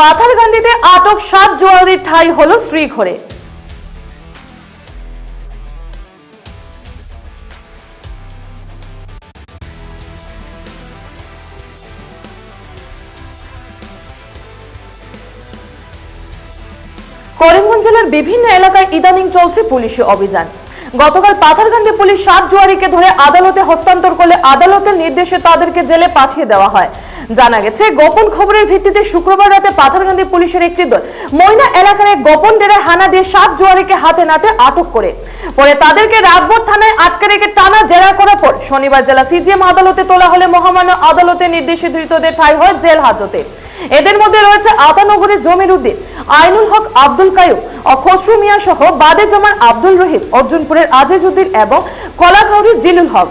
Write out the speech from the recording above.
পাথারকান্দিতে আটক সাত জোয়ারির ঠাই হল শ্রীঘরে। করিমগঞ্জ জেলার বিভিন্ন এলাকায় ইদানিং চলছে পুলিশি অভিযান। গতকাল পাথারকান্দি পুলিশ সাত জুয়ারিকে ধরে আদালতে হস্তান্তর করলে আদালতের নির্দেশে তাদেরকে জেলে পাঠিয়ে দেওয়া হয়। জানা গেছে, গোপন খবরের ভিত্তিতে শুক্রবার রাতে পাথারকান্দি পুলিশের একটি দল ময়না এলাকার গোপন ডেরায় হানা দিয়ে সাত জুয়ারিকে হাতে নাতে আটক করে। পরে তাদেরকে রাতভর থানায় আটকে রেখে টানা জেরা করার পর শনিবার জেলা সিজিএম আদালতে তোলা হলে মহামান্য আদালতের নির্দেশে ধৃতদের ঠাই হয় জেল হাজতে। এদের মধ্যে রয়েছে আতানগরের জমির উদ্দিন, আইনুল হক, আব্দুল কায়ুম ও খসরু মিয়া সহ বাদে জমান আব্দুল রহিম, অর্জুনপুরের আজিজ উদ্দিন এবং কলাঘাউরির জিলুল হক।